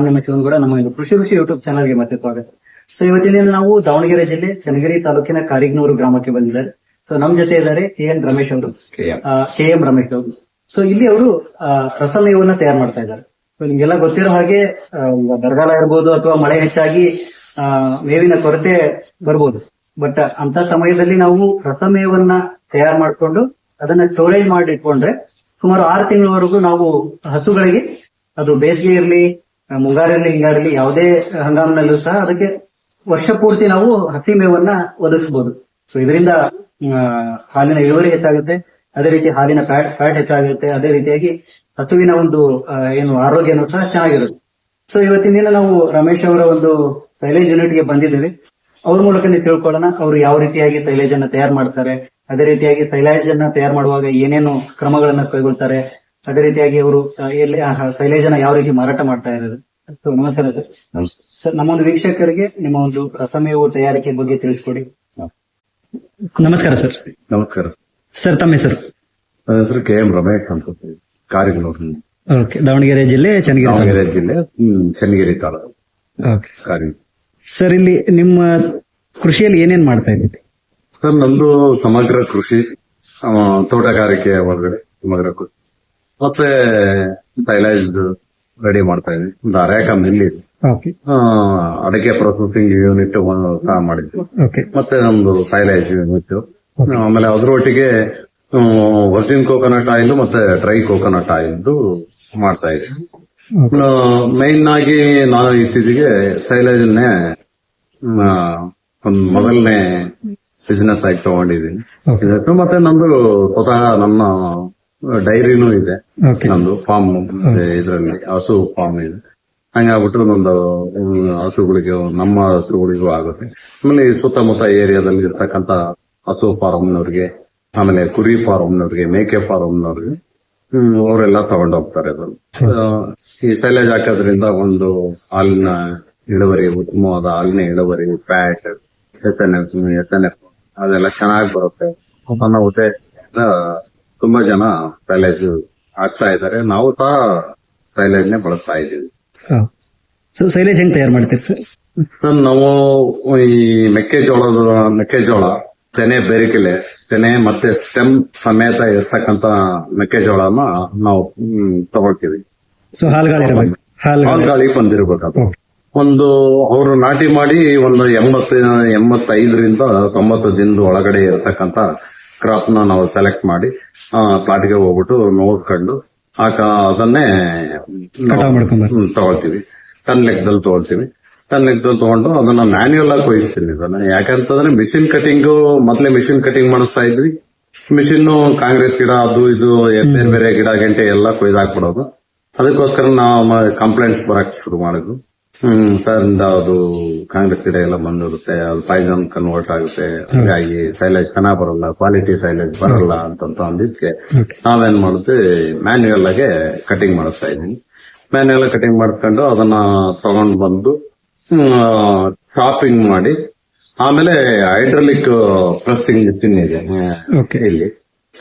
ನಾನು ನಿಮ್ಮ ಕೂಡ ನಮ್ಮ ಒಂದು ಕೃಷಿ ಋಷಿ ಯೂಟ್ಯೂಬ್ ಚಾನಲ್ಗೆ ಮತ್ತೆ ಸ್ವಾಗತ. ಸೊ ಇವತ್ತಿನ ನಾವು ದಾವಣಗೆರೆ ಜಿಲ್ಲೆ ಚನ್ನಗಿರಿ ತಾಲೂಕಿನ ಕಾರಿಗ್ನೂರು ಗ್ರಾಮಕ್ಕೆ ಬಂದಿದ್ದಾರೆ. ಸೊ ನಮ್ ಜೊತೆ ಇದ್ದಾರೆ ಕೆ ಎನ್ ರಮೇಶ್ ಅವರು. K M. ರಮೇಶ್ ಅವರು. ಸೊ ಇಲ್ಲಿ ಅವರು ರಸಮೇವನ್ನ ತಯಾರು ಮಾಡ್ತಾ ಇದ್ದಾರೆ. ಸೊ ನಿಮ್ಗೆಲ್ಲ ಗೊತ್ತಿರೋ ಹಾಗೆ ಬರಗಾಲ ಇರ್ಬೋದು ಅಥವಾ ಮಳೆ ಹೆಚ್ಚಾಗಿ ಮೇವಿನ ಕೊರತೆ ಬರ್ಬೋದು. ಬಟ್ ಅಂತ ಸಮಯದಲ್ಲಿ ನಾವು ರಸಮೇವನ್ನ ತಯಾರು ಮಾಡ್ಕೊಂಡು ಅದನ್ನ ಸ್ಟೋರೇಜ್ ಮಾಡಿ ಇಟ್ಕೊಂಡ್ರೆ ಸುಮಾರು ಆರು ತಿಂಗಳವರೆಗೂ ನಾವು ಹಸುಗಳಿಗೆ ಅದು ಬೇಸಿಗೆ ಇರಲಿ ಮುಂಗಾರು ಹಿಂಗಾರಲ್ಲಿ ಯಾವುದೇ ಹಂಗಾಮಿನಲ್ಲೂ ಸಹ ಅದಕ್ಕೆ ವರ್ಷ ಪೂರ್ತಿ ನಾವು ಹಸಿ ಮೇವನ್ನ ಒದಗಿಸಬಹುದು ಸೊ ಇದರಿಂದ ಹಾಲಿನ ಇಳುವರಿ ಹೆಚ್ಚಾಗುತ್ತೆ. ಅದೇ ರೀತಿ ಹಾಲಿನ ಫ್ಯಾಟ್ ಫ್ಯಾಟ್ ಹೆಚ್ಚಾಗುತ್ತೆ. ಅದೇ ರೀತಿಯಾಗಿ ಹಸುವಿನ ಒಂದು ಏನು ಆರೋಗ್ಯನೂ ಸಹ ಚೆನ್ನಾಗಿರುತ್ತೆ. ಸೊ ಇವತ್ತಿನ ದಿನ ನಾವು ರಮೇಶ್ ಅವರ ಒಂದು ಸೈಲೇಜ್ ಯೂನಿಟ್ಗೆ ಬಂದಿದ್ದೇವೆ. ಅವ್ರ ಮೂಲಕನೇ ತಿಳ್ಕೊಳ್ಳೋಣ, ಅವರು ಯಾವ ರೀತಿಯಾಗಿ ಸೈಲೇಜ್ ಅನ್ನ ತಯಾರು ಮಾಡ್ತಾರೆ. ಅದೇ ರೀತಿಯಾಗಿ ಸೈಲೇಜ್ ಅನ್ನ ತಯಾರು ಮಾಡುವಾಗ ಏನೇನು ಕ್ರಮಗಳನ್ನ ಕೈಗೊಳ್ತಾರೆ. ಅದೇ ರೀತಿಯಾಗಿ ಅವರು ಎಲ್ಲಿ ಸೈಲೇಜ್ ಅನ್ನ ಯಾವ ರೀತಿ ಮಾರಾಟ ಮಾಡ್ತಾ ಇರೋದು ಸೊ ನಮಸ್ಕಾರ ಸರ್. ಸರ್ ನಮ್ಮ ಒಂದು ವೀಕ್ಷಕರಿಗೆ ನಿಮ್ಮ ಒಂದು ರಸಮೇವು ತಯಾರಿಕೆ ಬಗ್ಗೆ ತಿಳಿಸ್ಕೊಡಿ. ನಮಸ್ಕಾರ ಸರ್. ನಮಸ್ಕಾರ. ಸರ್ ತಮ್ಮ ಹೆಸರು? ನನ್ನ ಹೆಸರು ಕೆ ಎಂ ರಮೇಶ್ ಅಂತ ಓಕೆ ದಾವಣಗೆರೆ ಜಿಲ್ಲೆ ಚನ್ನಗಿರಿ ದಾವಣಗೆರೆ ಜಿಲ್ಲೆ ಹ್ಮ್, ಚನ್ನಗಿರಿ ತಾಲೂಕು. ಓಕೆ. ಕಾರಿ ಸರ್ ಇಲ್ಲಿ ನಿಮ್ಮ ಕೃಷಿಯಲ್ಲಿ ಏನೇನ್ ಮಾಡ್ತಾ ಇದ್ದೀರಿ? ಸರ್ ನಮ್ದು ಸಮಗ್ರ ಕೃಷಿ ಆ, ತೋಟಗಾರಿಕೆ ಒಳಗಡೆ ಸಮಗ್ರ ಕೃಷಿ. ಮತ್ತೆ ಸೈಲೈಸ್ ರೆಡಿ ಮಾಡ್ತಾ ಇದ್ವಿ. ಒಂದು ಅರೇಕ ಮಿಲ್ ಇದೆ. ಓಕೆ ಅಡಿಕೆ ಪ್ರೊಸೆಸಿಂಗ್ ಯೂನಿಟ್ ಸಹ ಮಾಡಿದ್ವಿ. ಓಕೆ ಮತ್ತೆ ನಮ್ದು ಸೈಲೈಸ್ ಯೂನಿಟ್ ಆಮೇಲೆ ಅದರೊಟ್ಟಿಗೆ ವರ್ಜಿನ್ ಕೋಕೋನಟ್ ಆಯಿಲ್ ಮತ್ತೆ ಡ್ರೈ ಕೋಕೋನಟ್ ಆಯಿಲ್ ಮಾಡ್ತಾ ಇದ್ದೀವಿ ಮೈನ್ ಆಗಿ ನಾನು ಇತ್ತೀಚೆಗೆ ಸೈಲೇಜನ್ನೇ ಒಂದು ಮೊದಲನೇ ಬಿಸಿನೆಸ್ ಆಗಿ ತಗೊಂಡಿದ್ದೀನಿ. ಮತ್ತೆ ನಂದು ಸ್ವತಃ ನನ್ನ ಡೈರಿನೂ ಇದೆ ನಮ್ದು ಫಾರ್ಮ್ ಇದರಲ್ಲಿ ಹಸು ಫಾರ್ಮ್ ಇದೆ. ಹಂಗಾಗ್ಬಿಟ್ಟು ಒಂದು ಹಸುಗಳಿಗೆ ನಮ್ಮ ಹಸುಗಳಿಗೂ ಆಗುತ್ತೆ. ಆಮೇಲೆ ಈ ಸುತ್ತಮುತ್ತ ಏರಿಯಾದಲ್ಲಿ ಇರ್ತಕ್ಕಂತ ಹಸು ಫಾರ್ಮ್ನವ್ರಿಗೆ ಆಮೇಲೆ ಕುರಿ ಫಾರ್ಮ್ನವ್ರಿಗೆ ಮೇಕೆ ಫಾರ್ಮ್ನವ್ರಿಗೆ ಅವರೆಲ್ಲ ತಗೊಂಡ್ ಹೋಗ್ತಾರೆ ಅದನ್ನು ಈ ಸೈಲೇಜ್ ಹಾಕೋದ್ರಿಂದ ಒಂದು ಹಾಲಿನ ಇಳುವರಿ ಉತ್ತಮವಾದ ಹಾಲಿನ ಇಳುವರಿ fat S N F S N F ಅದೆಲ್ಲ ಚೆನ್ನಾಗಿ ಬರುತ್ತೆ. ಅನ್ನೋ ಉದ್ದೇಶದಿಂದ ತುಂಬಾ ಜನ ಸೈಲೇಜ್ ಹಾಕ್ತಾ ಇದ್ದಾರೆ. ನಾವು ಸಹ ಸೈಲೇಜ್ ನೇ ಬಳಸ್ತಾ ಇದ್ದೀವಿ. ಸೊ ಸೈಲೇಜ್ ಹೆಂಗ್ ತಯಾರು ಮಾಡ್ತೀರಿ ಸರ್? ಸರ್ ನಾವು ಈ ಮೆಕ್ಕೆಜೋಳದ ಮೆಕ್ಕೆಜೋಳ ತೆನೆ ಬೆರಿಕೆಲೆ ತೆನೆ ಮತ್ತೆ ಸ್ಟೆಮ್ ಸಮೇತ ಇರ್ತಕ್ಕಂತ ಮೆಕ್ಕೆಜೋಳನ ನಾವು ತಗೊಳ್ತೀವಿ. ಸೊ ಹಾಲ್ಗಳು ಗಾಳಿ ಬಂದಿರ್ಬೇಕು ಅದು ಒಂದು ಅವರು ನಾಟಿ ಮಾಡಿ ಒಂದು ಎಂಬತ್ತು ಎಂಬತ್ತೈದರಿಂದ ತೊಂಬತ್ತು ದಿನದ ಒಳಗಡೆ ಇರತಕ್ಕಂತ ಕ್ರಾಪ್ನ ನಾವು ಸೆಲೆಕ್ಟ್ ಮಾಡಿ ಪ್ಲಾಟ್ಗೆ ಹೋಗ್ಬಿಟ್ಟು ನೋಡ್ಕೊಂಡು ಆ ಅದನ್ನೇ ತಗೊಳ್ತೀವಿ. ಟನ್ ಲೆಕ್ಕದಲ್ಲಿ ತಗೊಳ್ತೀವಿ. ಟನ್ ಲೆಕ್ಕದಲ್ಲಿ ತಗೊಂಡು ಅದನ್ನ ಮ್ಯಾನ್ಯುಯಲ್ ಆಗಿ ಕೊಯಿಸ್ತೀನಿ ಅದನ್ನ ಯಾಕಂತಂದ್ರೆ ಮಿಷಿನ್ ಕಟಿಂಗ್ ಮೊದಲೇ ಮಿಷಿನ್ ಕಟಿಂಗ್ ಮಾಡಿಸ್ತಾ ಇದ್ವಿ. ಮಿಷಿನ್ ಕಾಂಗ್ರೆಸ್ ಗಿಡ ಅದು ಇದು ಬೇರೆ ಬೇರೆ ಗಿಡ ಗಂಟೆ ಎಲ್ಲ ಕೊಯ್ದಾಕ್ಬಿಡೋದು ಅದಕ್ಕೋಸ್ಕರ ನಾವು ಕಂಪ್ಲೇಂಟ್ ಬರಕ್ ಶುರು ಮಾಡಿದ್ವು. ಹ್ಮ್ ಸರ್ ಅದು ಕಾಂಗ್ರೆಸ್ ಕಡೆ ಎಲ್ಲ ಬಂದಿರುತ್ತೆ ಅದು ಪಾಯ್ಸನ್ ಕನ್ವರ್ಟ್ ಆಗುತ್ತೆ ಹಾಗಾಗಿ ಸೈಲೇಜ್ ಚೆನ್ನಾಗ್ ಬರಲ್ಲ ಕ್ವಾಲಿಟಿ ಸೈಲೇಜ್ ಬರಲ್ಲ ಅಂತ ಅಂದಿದ್ಕೆ ನಾವೇನ್ ಮಾಡುತ್ತೆ ಮ್ಯಾನ್ಯುಯಲ್ ಆಗಿ ಕಟಿಂಗ್ ಮಾಡಿಸ್ತಾ ಇದೀನಿ ಮ್ಯಾನ್ಯುಯಲ್ ಕಟಿಂಗ್ ಮಾಡ್ಕೊಂಡು ಅದನ್ನ ತಗೊಂಡ್ ಬಂದು ಶಾಪಿಂಗ್ ಮಾಡಿ ಆಮೇಲೆ ಹೈಡ್ರಲಿಕ್ ಪ್ರೆಸ್ಸಿಂಗ್ ಮಿಷಿನ್ ಇದೆ. ಇಲ್ಲಿ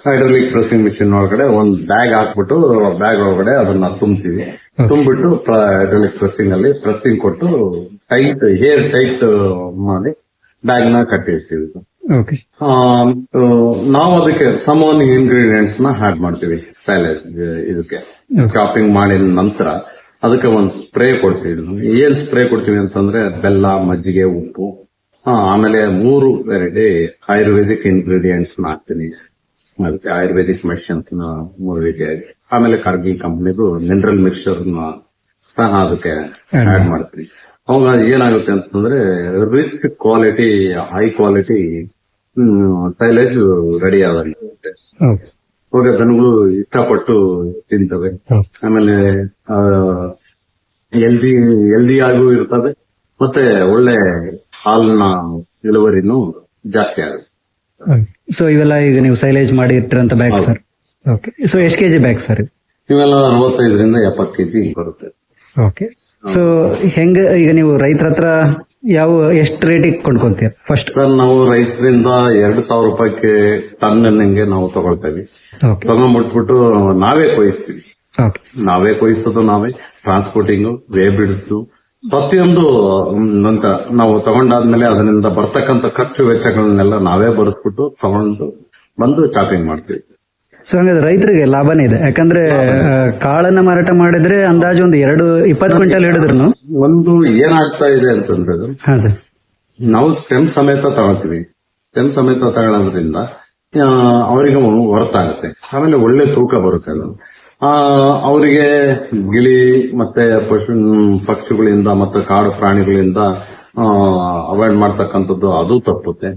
ಹೈಡ್ರಲಿಕ್ ಪ್ರೆಸ್ಸಿಂಗ್ ಮಿಷಿನ್ ಒಳಗಡೆ ಒಂದ್ ಬ್ಯಾಗ್ ಹಾಕ್ಬಿಟ್ಟು ಬ್ಯಾಗ್ ಒಳಗಡೆ ಅದನ್ನ ತುಂಬ್ತೀವಿ. ತುಂಬಿಟ್ಟು ಹೈಡ್ರಲಿಕ್ ಪ್ರೆಸ್ಸಿಂಗ್ ಅಲ್ಲಿ ಪ್ರೆಸ್ಸಿಂಗ್ ಕೊಟ್ಟು ಟೈಟ್ ಹೇರ್ ಟೈಟ್ ಮಾಡಿ ಬ್ಯಾಗ್ನ ಕಟ್ಟಿರ್ತೀವಿ ನಾವು ಅದಕ್ಕೆ ಸಮೋನ್ ಇಂಗ್ರೀಡಿಯೆಂಟ್ಸ್ನ ಆಡ್ ಮಾಡ್ತೀವಿ ಸ್ಯಾಲೆಡ್ ಇದಕ್ಕೆ. ಚಾಪಿಂಗ್ ಮಾಡಿದ ನಂತರ ಅದಕ್ಕೆ ಒಂದು ಸ್ಪ್ರೇ ಕೊಡ್ತೀವಿ ಏನ್ ಸ್ಪ್ರೇ ಕೊಡ್ತೀವಿ ಅಂತಂದ್ರೆ ಬೆಲ್ಲ ಮಜ್ಜಿಗೆ ಉಪ್ಪು. ಆಮೇಲೆ ಮೂರು ವೆರೈಟಿ ಆಯುರ್ವೇದಿಕ್ ಇಂಗ್ರೀಡಿಯೆಂಟ್ಸ್ನ ಹಾಕ್ತೀನಿ. ಅದಕ್ಕೆ ಆಯುರ್ವೇದಿಕ್ ಮೆಡಿಸಿನ್ಸ್ ರೀತಿಯಾಗಿ ಆಮೇಲೆ ಕಾರ್ಗಿ ಕಂಪ್ನಿದು ಮಿನರಲ್ ಮಿಕ್ಸ್ಚರ್ ಸಹ ಅದಕ್ಕೆ ಆಡ್ ಮಾಡ್ತೀವಿ ಅವಾಗ ಏನಾಗುತ್ತೆ ಅಂತಂದ್ರೆ rich quality high quality silage ready okay. ಜನಗಳು ದನಗಳು ಇಷ್ಟಪಟ್ಟು ತಿಂತವೆ. ಆಮೇಲೆ ಎಲ್ದಿ ಎಲ್ದಿ ಆಗೂ ಇರ್ತದೆ. ಮತ್ತೆ ಒಳ್ಳೆ ಹಾಲಿನ ಇಳುವರಿನೂ ಜಾಸ್ತಿ ಆಗುತ್ತೆ. ಸೊ ಇವೆಲ್ಲ ಈಗ ನೀವು ಸೈಲೇಜ್ ಮಾಡಿ ಇಟ್ಟಿರಂತ ಬ್ಯಾಗ್ ಸರ್ ಓಕೆ ಸೊ ಎಷ್ಟು ಕೆಜಿ ಬ್ಯಾಗ್ ಸರ್ ಇವೆಲ್ಲ ಅರವತ್ತೈದರಿಂದ ಎಪ್ಪತ್ತು ಕೆಜಿ ಬರುತ್ತೆ. ಓಕೆ ಸೊ ಹೆಂಗ ಈಗ ನೀವು ರೈತರ ಹತ್ರ ಯಾವ ಎಷ್ಟು ರೇಟ್ ಕೊಂಡ್ಕೊಂತೀರ? ಫಸ್ಟ್ ಸರ್ ನಾವು ರೈತರಿಂದ ಎರಡು ಸಾವಿರ ರೂಪಾಯಿಗೆ ಟನ್ ನಂಗೆ ನಾವು ತಗೊಳ್ತೇವೆ. ತಗೊಂಡ್ಬಿಟ್ಬಿಟ್ಟು ನಾವೇ ಕೊಯ್ಸ್ತೀವಿ. ನಾವೇ ಕೊಯ್ಸೋದು ನಾವೇ. ಟ್ರಾನ್ಸ್ಪೋರ್ಟಿಂಗ್ ವೇ ಬಿಡುದು ಪ್ರತಿಯೊಂದು ನಂತರ ನಾವು ತಗೊಂಡಾದ್ಮೇಲೆ ಅದರಿಂದ ಬರ್ತಕ್ಕಂಥ ಖರ್ಚು ವೆಚ್ಚಗಳನ್ನೆಲ್ಲ ನಾವೇ ಬರೆಸ್ಬಿಟ್ಟು ತಗೊಂಡು ಬಂದು ಶಾಪಿಂಗ್ ಮಾಡ್ತೀವಿ. ಸೊ ಹಂಗಾದ್ರೆ ರೈತರಿಗೆ ಲಾಭನೇ ಇದೆ. ಯಾಕಂದ್ರೆ ಕಾಳನ್ನ ಮಾರಾಟ ಮಾಡಿದ್ರೆ ಅಂದಾಜು ಒಂದು ಎರಡು ಇಪ್ಪತ್ತು ಕ್ವಿಂಟಲ್ ಹಿಡಿದ್ರು ಒಂದು ಏನಾಗ್ತಾ ಇದೆ ಅಂತಂದ್ರೆ ನಾವು ಸ್ಟೆಮ್ ಸಮೇತ ತಗೊಳ್ತೀವಿ. ಸ್ಟೆಮ್ ಸಮೇತ ತಗೊಳ್ಳೋದ್ರಿಂದ ಅವರಿಗೆ ಹೊರತಾಗುತ್ತೆ. ಆಮೇಲೆ ಒಳ್ಳೆ ತೂಕ ಬರುತ್ತೆ ಅದು. ಅವರಿಗೆ ಗಿಳಿ ಮತ್ತೆ ಪಶು ಪಕ್ಷಿಗಳಿಂದ ಮತ್ತೆ ಕಾಡು ಪ್ರಾಣಿಗಳಿಂದ ಅವಾಯ್ಡ್ ಮಾಡ್ತಕ್ಕಂಥದ್ದು ಅದು ತಪ್ಪುತ್ತೆ.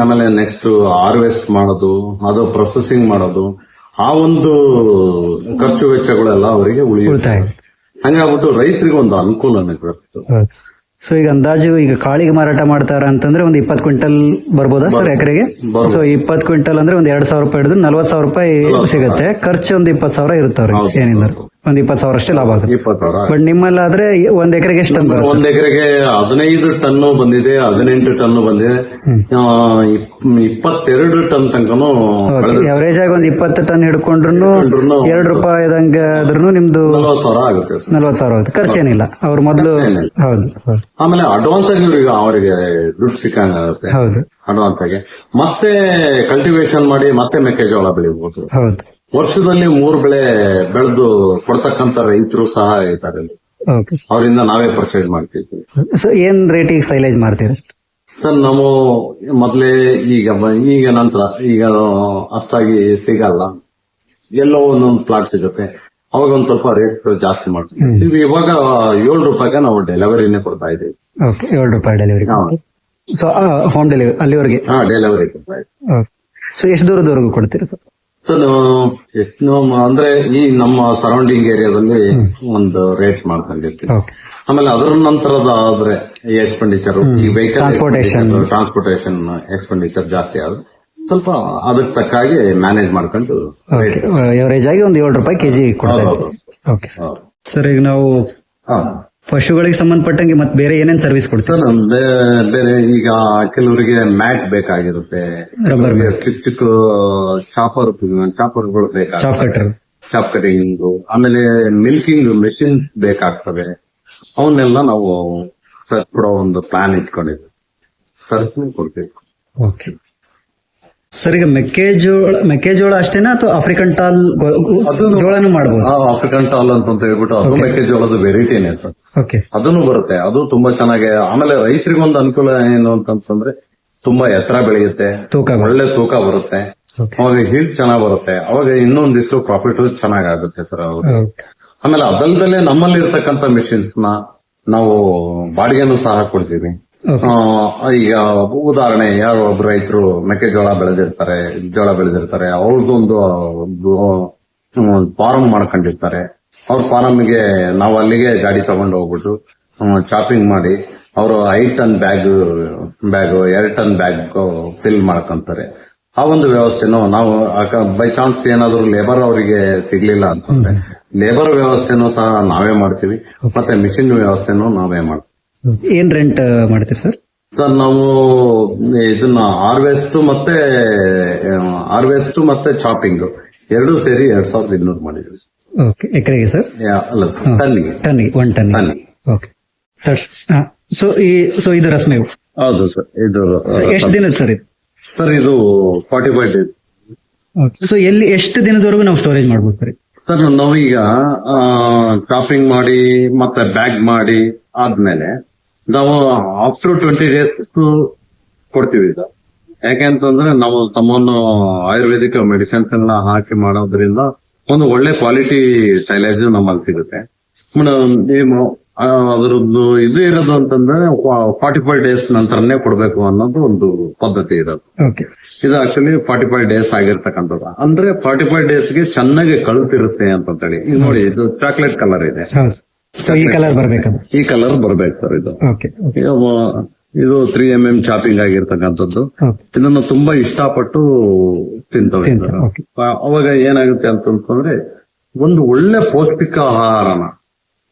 ಆಮೇಲೆ ನೆಕ್ಸ್ಟ್ ಹಾರ್ವೆಸ್ಟ್ ಮಾಡೋದು ಅದು ಪ್ರೊಸೆಸಿಂಗ್ ಮಾಡೋದು ಆ ಒಂದು ಖರ್ಚು ವೆಚ್ಚಗಳೆಲ್ಲ ಅವರಿಗೆ ಉಳಿಯುತ್ತೆ. ಹಂಗಾಗ್ಬಿಟ್ಟು ರೈತರಿಗೆ ಒಂದು ಅನುಕೂಲನೇ ಕೊಡುತ್ತೆ ಸೊ ಈಗ ಅಂದಾಜು ಈಗ ಕಾಳಿಗೆ ಮಾರಾಟ ಮಾಡ್ತಾರ ಅಂತಂದ್ರೆ ಒಂದು ಇಪ್ಪತ್ತು ಕ್ವಿಂಟಲ್ ಬರ್ಬೋದಾ ಸರ್ ಎಕರೆಗೆ. ಸೊ ಇಪ್ಪತ್ತು ಕ್ವಿಂಟಲ್ ಅಂದ್ರೆ ಒಂದ್ ಎರಡ್ ಸಾವಿರ ರೂಪಾಯಿ ಹಿಡಿದು ನಲ್ವತ್ ಸಾವಿರ ರೂಪಾಯಿ ಸಿಗುತ್ತೆ ಖರ್ಚು ಒಂದ್ ಇಪ್ಪತ್ ಸಾವಿರ ಇರುತ್ತೆ ಅವ್ರಿಗೆ. ಏನಿಲ್ಲ ಒಂದ್ ಇಪ್ಪತ್ತು ಸಾವಿರ ಅಷ್ಟೇ ಲಾಭ ಆಗುತ್ತೆ. ಇಪ್ಪತ್ತು ಸಾವಿರ ಬಟ್ ನಿಮ್ಮಲ್ಲಾದ್ರೆ ಒಂದ್ ಎಕರೆಗೆ ಎಷ್ಟು ಟನ್ ಬರುತ್ತೆ? ಒಂದ್ ಎಕರೆಗೆ ಹದಿನೈದು ಟನ್ ಬಂದಿದೆ ಹದಿನೆಂಟು ಟನ್ ಬಂದಿದೆ. ಇಪ್ಪತ್ತೆರಡು ಟನ್ ತನಕನು ಅವರೇಜ್ ಆಗಿ ಒಂದ್ ಇಪ್ಪತ್ತು ಟನ್ ಹಿಡ್ಕೊಂಡ್ರು ಎರಡು ರೂಪಾಯಿ ಆದ್ರೂ ನಿಮ್ದು ನಲ್ವತ್ತು ಸಾವಿರ ಆಗುತ್ತೆ ಸರ್. ನಲ್ವತ್ ಸಾವಿರ ಆಗುತ್ತೆ. ಖರ್ಚೇನಿಲ್ಲ ಅವ್ರ ಮೊದಲು ಹೌದು ಆಮೇಲೆ ಅಡ್ವಾನ್ಸ್ ಆಗಿ ಇವ್ರಿಗೆ ಅವರಿಗೆ ದುಡ್ಡು ಸಿಕ್ಕಂಗಾಗುತ್ತೆ. ಹೌದು. ಅಡ್ವಾನ್ಸ್ ಆಗಿ. ಮತ್ತೆ ಕಲ್ಟಿವೇಶನ್ ಮಾಡಿ ಮತ್ತೆ ಮೆಕ್ಕೆಜೋಳ ಬೆಳಿಬಹುದು ಹೌದು. ವರ್ಷದಲ್ಲಿ ಮೂರು ಬೆಳೆ ಬೆಳೆದು ಕೊಡ್ತಕ್ಕಂತ ರೈತರು ಸಹ ಇದ್ದಾರೆ. ಅವರಿಂದ ನಾವೇ ಪರ್ಚೇಸ್ ಮಾಡ್ತಿದ್ವಿ. ಸೊ ಏನ್ ರೇಟಿಗೆ ಸೈಲೇಜ್ ಮಾಡ್ತೀರಾ ಸರ್ ನಾವು ಮೊದಲೇ ಈಗ ಈಗ ನಂತರ ಈಗ ಅಷ್ಟಾಗಿ ಸಿಗಲ್ಲ. ಎಲ್ಲೋ ಒಂದೊಂದು ಪ್ಲಾಟ್ ಸಿಗುತ್ತೆ. ಅವಾಗ ಒಂದ್ ಸ್ವಲ್ಪ ರೇಟ್ ಜಾಸ್ತಿ ಮಾಡ್ತೀವಿ. ಇವಾಗ ಏಳು ರೂಪಾಯಿಗೆ ನಾವು ಡೆಲಿವರಿನೇ ಕೊಡ್ತಾ ಇದ್ದೀವಿ. ಓಕೆ ಏಳು ರೂಪಾಯಿ ಡೆಲಿವರಿ. ಸೊ ಹೋಮ್ ಡೆಲಿವರಿ ಅಲ್ಲಿವರೆಗೆ? ಹಾ ಡೆಲಿವರಿ ಕೊಡ್ತಾ ಇದ್ದೀವಿ. ಸೊ ಎಷ್ಟು ದೂರದವರೆಗೂ ಕೊಡ್ತೀರಾ ಸರ್ ಸರ್ ಎಷ್ಟು ಅಂದ್ರೆ ಈ ನಮ್ಮ ಸರೌಂಡಿಂಗ್ ಏರಿಯಾದಲ್ಲಿ ಒಂದು ರೇಟ್ ಮಾಡ್ಕೊಂಡಿರ್ತೀವಿ. ಆಮೇಲೆ ಅದರ ನಂತರದ ಆದ್ರೆ ಈ ಎಕ್ಸ್ಪೆಂಡಿಚರ್ ಈ ವೆಹಿಕಲ್ ಟ್ರಾನ್ಸ್ಪೋರ್ಟೇಶನ್ ಟ್ರಾನ್ಸ್ಪೋರ್ಟೇಷನ್ ಎಕ್ಸ್ಪೆಂಡಿಚರ್ ಜಾಸ್ತಿ ಆದ್ರೆ ಸ್ವಲ್ಪ ಅದಕ್ಕೆ ತಕ್ಕಾಗಿ ಮ್ಯಾನೇಜ್ ಮಾಡ್ಕೊಂಡು ಎವರೇಜ್ ಆಗಿ ಒಂದು ಏಳು ರೂಪಾಯಿ ಕೆಜಿ ಓಕೆ ಸರ್ ಈಗ ನಾವು ಹಾ. ಪಶುಗಳಿಗೆ ಸಂಬಂಧಪಟ್ಟಂಗೆ ಮತ್ತೆ ಬೇರೆ ಏನೇನ್ ಸರ್ವಿಸ್ ಕೊಡ್ತೀರಾ? ಸರ್ ಬೇರೆ ಈಗ ಕೆಲವರಿಗೆ ಮ್ಯಾಟ್ ಬೇಕಾಗಿರುತ್ತೆ. ರಬ್ಬರ್. ಚಿಕ್ಕ ಚಿಕ್ಕ ಚಾಪರ್ ಚಾಪರ್ಗಳು ಬೇಕಾಗುತ್ತೆ. ಚಾಪ್ ಕಟ್ಟರ್ ಚಾಪ್ ಕಟಿಂಗ್ ಆಮೇಲೆ ಮಿಲ್ಕಿಂಗ್ ಮೆಷಿನ್ಸ್ ಬೇಕಾಗ್ತವೆ. ಅವನ್ನೆಲ್ಲ ನಾವು ತರಿಸ್ಬಿಡೋ ಒಂದು ಪ್ಲಾನ್ ಇಟ್ಕೊಂಡಿದ್ವಿ. ತರ್ಸ್ ಕೊಡ್ತೀವಿ. ಓಕೆ ಸರ್ ಈಗ ಮೆಕ್ಕೆಜೋಳ ಮೆಕ್ಕೆಜೋಳ ಅಷ್ಟೇನಾ ಅಥವಾ ಆಫ್ರಿಕನ್ ಟಾಲ್ ಜೋಳನು ಮಾಡ್ಬೋದು? ಆಫ್ರಿಕನ್ ಟಾಲ್ ಅಂತ ಹೇಳ್ಬಿಟ್ಟು ಅದು ಮೆಕ್ಕೆಜೋಳದ ವೆರೈಟಿನೇ ಸರ್. ಓಕೆ ಅದನ್ನು ಬರುತ್ತೆ. ಅದು ತುಂಬಾ ಚೆನ್ನಾಗಿ ಆಮೇಲೆ ರೈತರಿಗೊಂದು ಅನುಕೂಲ ಏನು ಅಂತಂತಂದ್ರೆ ತುಂಬಾ ಎತ್ತರ ಬೆಳೆಯುತ್ತೆ. ತೂಕ. ಒಳ್ಳೆ ತೂಕ ಬರುತ್ತೆ. ಅವಾಗ ಹೀಲ್ ಚೆನ್ನಾಗ್ ಬರುತ್ತೆ. ಅವಾಗ ಇನ್ನೊಂದಿಷ್ಟು ಪ್ರಾಫಿಟ್ ಚೆನ್ನಾಗಾಗುತ್ತೆ ಸರ್ ಅವ್ರಿಗೆ. ಆಮೇಲೆ ಅದಲ್ದಲ್ಲೇ ನಮ್ಮಲ್ಲಿ ಇರ್ತಕ್ಕಂಥ ಮಿಷಿನ್ಸ್ನ ನಾವು ಬಾಡಿಗೆನೂ ಸಹ ಕೊಡ್ತೀವಿ. ಈಗ ಉದಾಹರಣೆ ಯಾರೋ ಒಬ್ಬ ರೈತರು ಮೆಕ್ಕೆಜೋಳ ಬೆಳೆದಿರ್ತಾರೆ ಜೋಳ ಬೆಳೆದಿರ್ತಾರೆ ಅವ್ರದ್ದೊಂದು ಫಾರಂ ಮಾಡ್ಕೊಂಡಿರ್ತಾರೆ. ಅವ್ರ ಫಾರಂಗೆ ನಾವು ಅಲ್ಲಿಗೆ ಗಾಡಿ ತಗೊಂಡು ಹೋಗ್ಬಿಟ್ಟು ಚಾಪಿಂಗ್ ಮಾಡಿ ಅವರು ಐದ್ ಟನ್ ಬ್ಯಾಗ್ ಬ್ಯಾಗ್ ಎರಡ್ ಟನ್ ಬ್ಯಾಗ್ ಫಿಲ್ ಮಾಡ್ಕೊಂತಾರೆ. ಆ ಒಂದು ವ್ಯವಸ್ಥೆನೂ ನಾವು ಬೈ ಚಾನ್ಸ್ ಏನಾದ್ರು ಲೇಬರ್ ಅವರಿಗೆ ಸಿಗ್ಲಿಲ್ಲ ಅಂತಂದ್ರೆ ಲೇಬರ್ ವ್ಯವಸ್ಥೆನೂ ಸಹ ನಾವೇ ಮಾಡ್ತೀವಿ ಮತ್ತೆ ಮಿಷಿನ್ ವ್ಯವಸ್ಥೆನೂ ನಾವೇ ಮಾಡ್ತೀವಿ. ಏನ್ ರೆಂಟ್ ಮಾಡ್ತೀರಿ ಸರ್ ಸರ್ ನಾವು ಇದನ್ನ ಹಾರ್ವೆಸ್ಟ್ ಮತ್ತೆ ಹಾರ್ವೆಸ್ಟ್ ಮತ್ತೆ ಚಾಪಿಂಗ್ ಎರಡು ಸೇರಿ ಎರಡ್ ಸಾವಿರದ ಇನ್ನೂರು ಮಾಡಿದ್ವಿ ಸರ್. ಓಕೆ ಎಕರೆಗೆ ಸರ್ ಯಾ- ಅಲ್ಲ ಸರ್ ಟನ್ನಿಗೆ. ಟನ್ನಿಗೆ ಒನ್ ಟನ್ ಟನ್ನಿಗೆ. ಓಕೆ ಸೊ ಈ ಸೊ ಇದು ರಸ್ಮೇವು? ಹೌದು ಸರ್ ಇದು ಎಷ್ಟು ದಿನದ ಸರ್ ಇದು? ಸರ್ ಇದು ಫಾರ್ಟಿ ಫೈವ್ ಡೇಸ್ ಸೊ ಎಲ್ಲಿ ಎಷ್ಟು ದಿನದವರೆಗೂ ನಾವು ಸ್ಟೋರೇಜ್ ಮಾಡ್ಬೋದು ಸರ್ ಸರ್ ನಾವೀಗ ಚಾಪಿಂಗ್ ಮಾಡಿ ಮತ್ತೆ ಬ್ಯಾಗ್ ಮಾಡಿ ಆದ್ಮೇಲೆ ನಾವು ಆಫ್ಟರ್ ಟ್ವೆಂಟಿ ಡೇಸ್ ಕೊಡ್ತೀವಿ. ಇದು ಯಾಕೆಂತಂದ್ರೆ ನಾವು ತಮ್ಮನ್ನು ಆಯುರ್ವೇದಿಕ್ ಮೆಡಿಸಿನ್ಸ್ ಎಲ್ಲ ಹಾಕಿ ಮಾಡೋದ್ರಿಂದ ಒಂದು ಒಳ್ಳೆ ಕ್ವಾಲಿಟಿ ಸೈಲೇಜ್ ನಮ್ಮಲ್ಲಿ ಸಿಗುತ್ತೆ. ಅದರದ್ದು ಇದು ಇರೋದು ಅಂತಂದ್ರೆ ಫಾರ್ಟಿ ಫೈವ್ ಡೇಸ್ ನಂತರನೇ ಕೊಡಬೇಕು ಅನ್ನೋದು ಒಂದು ಪದ್ಧತಿ ಇರೋದು. ಇದು ಆಕ್ಚುಲಿ ಫಾರ್ಟಿ ಫೈವ್ ಡೇಸ್ ಆಗಿರ್ತಕ್ಕಂಥದ್ದು. ಅಂದ್ರೆ ಫಾರ್ಟಿ ಫೈವ್ ಡೇಸ್ಗೆ ಚೆನ್ನಾಗಿ ಕಳುತಿರುತ್ತೆ ಅಂತ ಹೇಳಿ ಈಗ ನೋಡಿ ಇದು ಚಾಕ್ಲೇಟ್ ಕಲರ್ ಇದೆ. ಈ ಕಲರ್ ಬರ್ಬೇಕು ಈ ಕಲರ್ ಬರ್ಬೇಕು ಸರ್ ಇದು. ಇದು, ತ್ರೀ ಎಂ ಎಂ ಚಾಪಿಂಗ್ ಆಗಿರ್ತಕ್ಕಂಥದ್ದು. ಇದನ್ನು ತುಂಬಾ ಇಷ್ಟಪಟ್ಟು ತಿಂತವೆ ಅವಾಗ ಏನಾಗುತ್ತೆ ಅಂತಂದ್ರೆ ಒಂದು ಒಳ್ಳೆ ಪೌಷ್ಟಿಕ ಆಹಾರನ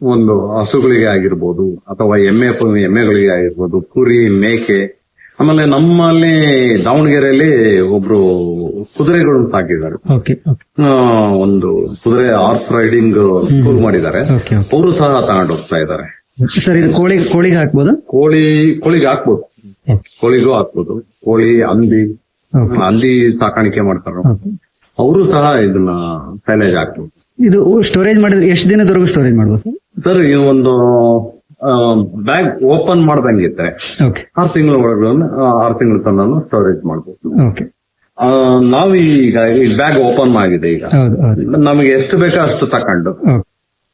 ಒಂದು ಹಸುಗಳಿಗೆ ಆಗಿರ್ಬೋದು ಅಥವಾ ಎಮ್ಮೆ ಎಮ್ಮೆಗಳಿಗೆ ಆಗಿರ್ಬೋದು ಕುರಿ ಮೇಕೆ ಆಮೇಲೆ ನಮ್ಮಲ್ಲಿ ದಾವಣಗೆರೆಯಲ್ಲಿ ಒಬ್ರು ಕುದುರೆಗಳನ್ನು ಸಾಕಿದ್ದಾರೆ. ಓಕೆ ಒಂದು ಕುದುರೆ ಹಾರ್ಸ್ ರೈಡಿಂಗ್ ಸ್ಕೂಲ್ ಮಾಡಿದ್ದಾರೆ. ಅವರು ಸಹ ತಗೊಂಡು ಹೋಗ್ತಾ ಇದ್ದಾರೆ. ಸರ್ ಇದು ಕೋಳಿ ಕೋಳಿಗೆ ಹಾಕ್ಬೋದು? ಕೋಳಿ ಕೋಳಿಗೆ ಹಾಕ್ಬೋದು. ಕೋಳಿಗೂ ಹಾಕ್ಬೋದು. ಕೋಳಿ ಹಂದಿ ಹಂದಿ ಸಾಕಾಣಿಕೆ ಮಾಡ್ತಾರೆ ಅವರು. ಸಹ ಇದನ್ನ ಸೈಲೇಜ್ ಹಾಕ್ಬೋದು. ಇದು ಸ್ಟೋರೇಜ್ ಮಾಡಿದ್ರೆ ಎಷ್ಟು ದಿನದವರೆಗೂ ಸ್ಟೋರೇಜ್ ಮಾಡ್ಬೋದು ಸರ್ ಇದು ಒಂದು ಬ್ಯಾಗ್ ಓಪನ್ ಮಾಡ್ದಂಗಿದ್ರೆ ಓಕೆ ಆರು ತಿಂಗಳ ಒಳಗೆ ಆರು ತಿಂಗಳ ತನಕ ಸ್ಟೋರೇಜ್ ಮಾಡ್ಬೋದು. ಓಕೆ ನಾವು ಈಗ ಈ ಬ್ಯಾಗ್ ಓಪನ್ ಆಗಿದೆ ಈಗ. ನಮಗೆ ಎಷ್ಟು ಬೇಕೋ ಅಷ್ಟು ತಕೊಂಡು.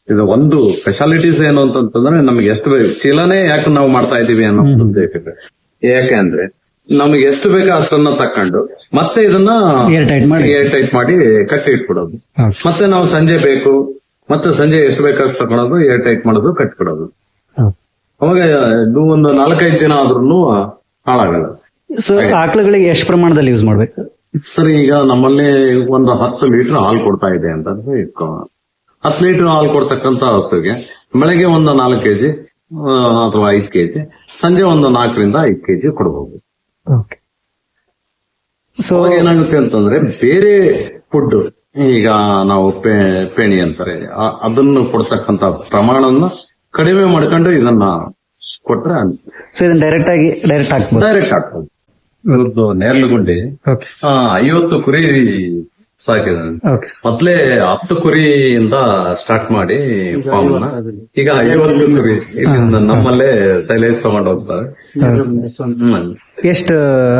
ಇದು ಒಂದು ಸ್ಪೆಷಾಲಿಟೀಸ್ ಏನು ಅಂತಂತಂದ್ರೆ ನಮಗೆ ಎಷ್ಟು ಬೇಕು ಚೀಲನೇ ಯಾಕೆ ನಾವು ಮಾಡ್ತಾ ಇದೀವಿ ಅನ್ನೋ ಯಾಕೆ ಅಂದ್ರೆ ನಮಗೆ ಎಷ್ಟು ಬೇಕೋ ಅಷ್ಟನ್ನ ತಕೊಂಡು ಮತ್ತೆ ಇದನ್ನ ಏರ್ ಟೈಟ್ ಮಾಡಿ. ಏರ್ ಟೈಟ್ ಮಾಡಿ ಕಟ್ಟಿ ಇಟ್ಬಿಡೋದು ಮತ್ತೆ ನಾವು ಸಂಜೆ ಬೇಕು ಮತ್ತೆ ಸಂಜೆ ಎಷ್ಟು ಬೇಕಾಗಿ ತಗೊಳೋದು ಏರ್ ಟೈಟ್ ಮಾಡೋದು ಕಟ್ಬಿಡೋದು ಅವಾಗ ಇದು ಒಂದು ನಾಲ್ಕೈದು ದಿನ ಆದ್ರೂ ಹಾಳಾಗಲ್ಲ. ಸೊ ಆಕಳುಗಳಿಗೆ ಎಷ್ಟು ಪ್ರಮಾಣದಲ್ಲಿ ಯೂಸ್ ಮಾಡ್ಬೇಕು? ಸರ್ ಈಗ ನಮ್ಮಲ್ಲಿ ಒಂದು ಹತ್ತು ಲೀಟರ್ ಹಾಲು ಕೊಡ್ತಾ ಇದೆ ಅಂತಂದ್ರೆ ಇಟ್ಕೊಳ್ಳೋಣ ಹತ್ತು ಲೀಟರ್ ಹಾಲು ಕೊಡ್ತಕ್ಕಂತ ಹಸುಗೆ ಬೆಳಗ್ಗೆ ಒಂದು ನಾಲ್ಕು ಕೆಜಿ ಅಥವಾ ಐದು ಕೆಜಿ ಸಂಜೆ ಒಂದು ನಾಲ್ಕರಿಂದ ಐದು ಕೆಜಿ ಕೊಡಬಹುದು ಸೊ ಏನಾಗುತ್ತೆ ಅಂತಂದ್ರೆ ಬೇರೆ ಫುಡ್ ಈಗ ನಾವು ಪೇಣಿ ಅಂತಾರೆ ಅದನ್ನು ಕೊಡ್ತಕ್ಕಂತ ಪ್ರಮಾಣನ ಕಡಿಮೆ ಮಾಡ್ಕೊಂಡು ಇದನ್ನ ಕೊಟ್ರೆ ಸೊ ಇದನ್ನ ಡೈರೆಕ್ಟ್ ಆಗಿ ಡೈರೆಕ್ಟ್ ಹಾಕ್ಬೋದು. ಡೈರೆಕ್ಟ್ ಆಗ್ತದೆ ಇವ್ರದ್ದು ನೇರ್ಲುಗುಂಡಿ ಓಕೆ ಆ, ಐವತ್ತು ಕುರಿ ಸಾಕಿದ ಓಕೆ ಮೊದ್ಲೇ ಹತ್ತು ಕುರಿಯಿಂದ ಸ್ಟಾರ್ಟ್ ಮಾಡಿ ಫಾರ್ಮ್ ಈಗ ಐವತ್ತು ಕುರಿ ಇಲ್ಲಿಂದ ನಮ್ಮಲ್ಲೇ ಸೈಲೇಜ್ ತಗೊಂಡು ಹೋಗ್ತಾರೆ. ಎಷ್ಟು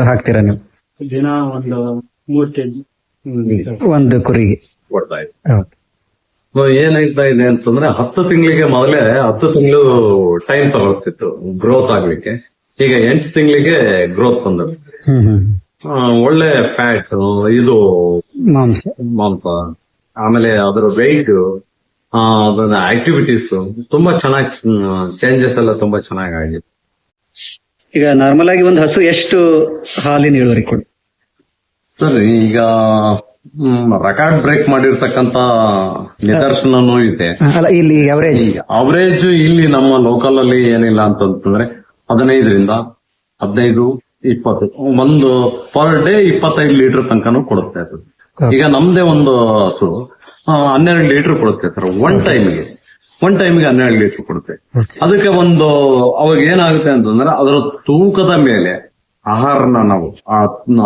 ಹಾಕ್ತೀರಾ ನೀವು? ದಿನ ಒಂದು ಮೂರ್ ಕೆಜಿ. ಒಂದು ಕುರಿಗೆ. ಕೊಡ್ತಾ ಇದೆ ಓಕೆ ಇವಾಗ ಏನಾಗ್ತಾ ಇದೆ ಅಂತಂದ್ರೆ ಹತ್ತು ತಿಂಗಳಿಗೆ ಮೊದಲೇ ಹತ್ತು ತಿಂಗಳು ಟೈಮ್ ತಗೊಳ್ತಿತ್ತು ಗ್ರೋತ್ ಆಗ್ಲಿಕ್ಕೆ. ಈಗ ಎಂಟು ತಿಂಗಳಿಗೆ ಗ್ರೋತ್ ಬಂದದ್ದು. ಒಳ್ಳೆ ಫ್ಯಾಟ್ ಇದು ಮಾಂಸ. ಮಾಂಸ. ಆಮೇಲೆ ಅದರ ವೆಯ್ಟ್ ಅದನ್ನ ಆಕ್ಟಿವಿಟೀಸ್ ತುಂಬಾ ಚೆನ್ನಾಗಿ ಚೇಂಜಸ್ ಎಲ್ಲ ತುಂಬಾ ಚೆನ್ನಾಗಿ ಆಗಿದೆ. ಈಗ ನಾರ್ಮಲ್ ಆಗಿ ಒಂದು ಹಸು ಎಷ್ಟು ಹಾಲಿನ ಇಳುವರಿ ಕೊಡು? ಸರ್ ಈಗ ರೆಕಾರ್ಡ್ ಬ್ರೇಕ್ ಮಾಡಿರ್ತಕ್ಕಂತ ನಿದರ್ಶನನೂ ಇದೆ ಅಲ್ಲ ಇಲ್ಲಿ ಅವರೇಜ್ ಅವರೇಜ್ ಇಲ್ಲಿ ನಮ್ಮ ಲೋಕಲ್ ಅಲ್ಲಿ ಏನಿಲ್ಲ ಅಂತಂತಂದ್ರೆ ಹದಿನೈದರಿಂದ ಹದಿನೈದು ಇಪ್ಪತ್ತು. ಒಂದು ಪರ್ ಡೇ ಇಪ್ಪತ್ತೈದು ಲೀಟರ್ ತನಕನೂ ಕೊಡುತ್ತೆ ಸರ್. ಈಗ ನಮ್ದೇ ಒಂದು ಹಸು ಹನ್ನೆರಡು ಲೀಟರ್ ಕೊಡುತ್ತೆ ಸರ್ ಒನ್ ಟೈಮ್ಗೆ ಒನ್ ಟೈಮ್ಗೆ ಹನ್ನೆರಡು ಲೀಟರ್ ಕೊಡುತ್ತೆ. ಅದಕ್ಕೆ ಒಂದು ಅವಾಗ ಏನಾಗುತ್ತೆ ಅಂತಂದ್ರೆ ಅದರ ತೂಕದ ಮೇಲೆ ಆಹಾರನ ನಾವು ಆ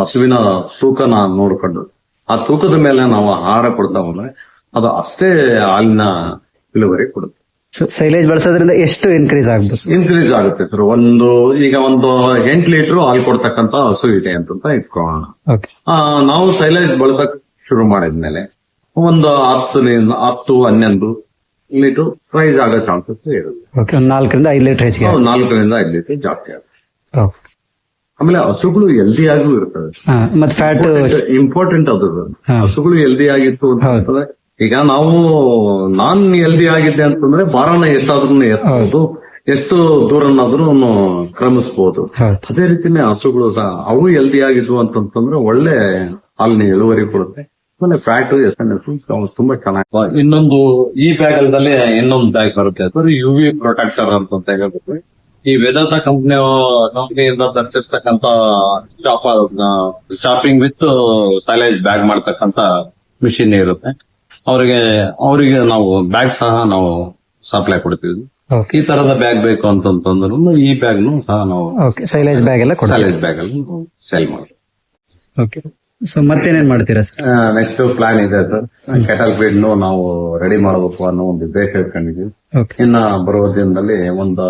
ಹಸುವಿನ ತೂಕನ ನೋಡ್ಕೊಂಡು ಆ ತೂಕದ ಮೇಲೆ ನಾವು ಆಹಾರ ಕೊಡ್ತಾ ಹೋದ್ರೆ ಅದು ಅಷ್ಟೇ ಹಾಲಿನ ಇಳುವರಿ ಕೊಡುತ್ತೆ. ಸೈಲೇಜ್ ಬಳಸೋದ್ರಿಂದ ಎಷ್ಟು ಇನ್ಕ್ರೀಸ್ ಆಗ್ಬೋದು ಇನ್ಕ್ರೀಸ್ ಆಗುತ್ತೆ ಸರ್ ಒಂದು ಈಗ ಒಂದು ಎಂಟು ಲೀಟರ್ ಹಾಲು ಕೊಡ್ತಕ್ಕಂತ ಹಸು ಇದೆ ಅಂತ ಇಟ್ಕೊಳ್ಳೋಣ. ನಾವು ಸೈಲೇಜ್ ಬಳಸಕ್ ಶುರು ಮಾಡಿದ್ಮೇಲೆ ಒಂದು ಹತ್ತು ಹತ್ತು ಹನ್ನೊಂದು ಲೀಟರ್ ಪ್ರೈಸ್ ಆಗೋ ಚಾನ್ಸಸ್ ಇರುತ್ತೆ. ನಾಲ್ಕರಿಂದ ಐದು ಲೀಟರ್ ಹೆಚ್ಚಿಗೆ ನಾಲ್ಕರಿಂದ ಐದು ಲೀಟರ್ ಜಾಸ್ತಿ ಆಗುತ್ತೆ. ಆಮೇಲೆ ಹಸುಗಳು ಹೆಲ್ದಿ ಆಗೂ ಇರ್ತವೆ. ಹಾ ಮತ್ತೆ ಫ್ಯಾಟ್ ಇಂಪಾರ್ಟೆಂಟ್ ಅದು. ಹಸುಗಳು ಹೆಲ್ದಿ ಆಗಿತ್ತು ಅಂತಂದ್ರೆ ಈಗ ನಾವು ನಾನ್ ಹೆಲ್ದಿ ಆಗಿದ್ದೆ ಅಂತಂದ್ರೆ ಭಾರನ ಎಷ್ಟಾದ್ರೂ ಎತ್ತಬಹುದು ಎಷ್ಟು ದೂರನಾದ್ರೂ ಕ್ರಮಿಸಬಹುದು ಹೌದು. ಅದೇ ರೀತಿನೇ ಹಸುಗಳು ಸಹ ಅವು ಹೆಲ್ದಿ ಆಗಿದ್ವು ಅಂತಂತಂದ್ರೆ ಒಳ್ಳೆ ಹಾಲಿನ ಇಳುವರಿ ಕೊಡುತ್ತೆ. ಆಮೇಲೆ ಫ್ಯಾಟ್ ಎಸ್ ಎನ್ ಎಸ್ ತುಂಬಾ ಚೆನ್ನಾಗಿ ಇನ್ನೊಂದು ಈ ಬ್ಯಾಗ್ ಅಲ್ಲದೆ ಇನ್ನೊಂದು ಬ್ಯಾಗ್ ಬರುತ್ತೆ. ಅದು ಯು ವಿ ಪ್ರೊಟೆಕ್ಟರ್ ಅಂತ ಹೇಳ್ಬೇಕು ಈ ವೇದಾಂತ ಕಂಪ್ನಿ ಕಂಪ್ನಿಯಿಂದ ತರಿಸಿರ್ತಕ್ಕಂತ ಶಾಪಿಂಗ್ ವಿತ್ ಸೈಲೇಜ್ ಬ್ಯಾಗ್ ಮಾಡ್ತಕ್ಕಂತ ಮಿಷಿನ್ ಇರುತ್ತೆ. ಅವರಿಗೆ ಅವರಿಗೆ ನಾವು ಬ್ಯಾಗ್ ಸಹ ನಾವು ಸಪ್ಲೈ ಕೊಡ್ತೀವಿ. ಈ ತರದ ಬ್ಯಾಗ್ ಬೇಕು ಅಂತಂತಂದ್ರು ಈ ಬ್ಯಾಗ್ ಸಹ ನಾವು ಸೈಲೇಜ್ ಬ್ಯಾಗ್ ಎಲ್ಲ ಸೈಲೇಜ್ ಬ್ಯಾಗ್ ಅಲ್ಲಿ ಸೇಲ್ ಮಾಡ್ತೀವಿ. ಓಕೆ ಸೊ ಮತ್ತೇನೇನ್ ಮಾಡ್ತೀರಾ ಸರ್ ನೆಕ್ಸ್ಟ್ ಪ್ಲಾನ್ ಇದೆ ಸರ್ ಕೆಟಲ್ ಫೀಡ್ ನಾವು ರೆಡಿ ಮಾಡಬೇಕು ಅನ್ನೋ ಒಂದು ಉದ್ದೇಶ ಇಟ್ಕೊಂಡಿದ್ವಿ ಇನ್ನ ಬರುವ ದಿನದಲ್ಲಿ ಒಂದು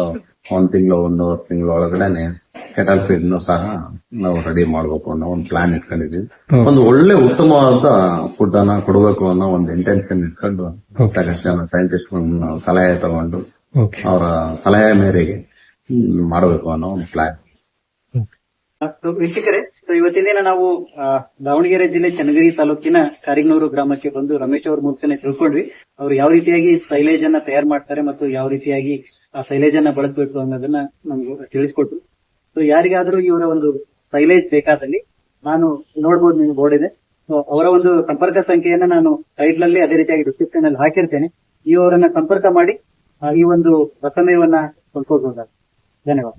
ಒಂದ್ ತಿಂಗಳು ಒಂದು ತಿಂಗಳ ಒಳಗಡೆನೆ ಕೆಟಲ್ ಫೀಡ್ ಸಹ ನಾವು ರೆಡಿ ಮಾಡಬೇಕು ಅನ್ನೋ ಒಂದು ಪ್ಲಾನ್ ಇಟ್ಕೊಂಡಿದ್ವಿ ಒಂದು ಒಳ್ಳೆ ಉತ್ತಮವಾದ ಫುಡ್ ಅನ್ನ ಕೊಡಬೇಕು ಅನ್ನೋ ಒಂದು ಇಂಟೆನ್ಷನ್ ಇಟ್ಕೊಂಡು. ಸಾಕಷ್ಟು ಜನ ಸೈಂಟಿಸ್ಟ್ ಸಲಹೆ ತಗೊಂಡು ಓಕೆ ಅವರ ಸಲಹೆ ಮೇರೆಗೆ ಮಾಡಬೇಕು ಅನ್ನೋ ಒಂದು ಪ್ಲಾನ್ ವೀಕ್ಷಕರೇ ಇವತ್ತಿನ ದಿನ ನಾವು ಆ, ದಾವಣಗೆರೆ ಜಿಲ್ಲೆ ಚನ್ನಗಿರಿ ತಾಲೂಕಿನ ಕಾರಿಗನೂರು ಗ್ರಾಮಕ್ಕೆ ಬಂದು ರಮೇಶ್ ಅವರ ಮೂಲಕನೇ ತಿಳ್ಕೊಂಡ್ವಿ. ಅವ್ರು ಯಾವ ರೀತಿಯಾಗಿ ಸೈಲೇಜ್ ಅನ್ನ ತಯಾರು ಮಾಡ್ತಾರೆ ಮತ್ತು ಯಾವ ರೀತಿಯಾಗಿ ಆ ಸೈಲೇಜ್ ಅನ್ನ ಬಳಸಬೇಕು ಅನ್ನೋದನ್ನ ನಮ್ಗೆ ತಿಳಿಸ್ಕೊಟ್ರು. ಸೊ ಯಾರಿಗಾದ್ರೂ ಇವರ ಒಂದು ಸೈಲೇಜ್ ಬೇಕಾದಲ್ಲಿ ನಾನು ನೋಡ್ಬೋದು ನಿಮ್ಗೆ ಬೋರ್ಡ್ ಇದೆ. ಸೊ ಅವರ ಒಂದು ಸಂಪರ್ಕ ಸಂಖ್ಯೆಯನ್ನ ನಾನು ಟೈಟ್ಲ್ ಅಲ್ಲಿ ಅದೇ ರೀತಿಯಾಗಿ ಡಿಸ್ಕ್ರಿಪ್ಷನ್ ಅಲ್ಲಿ ಹಾಕಿರ್ತೇನೆ. ನೀವು ಅವರನ್ನ ಸಂಪರ್ಕ ಮಾಡಿ ಈ ಒಂದು ಪ್ರಸಮಯವನ್ನ ಕೊಂಡ್ಕೊಳ್ಬಹುದಾಗುತ್ತೆ ಧನ್ಯವಾದ.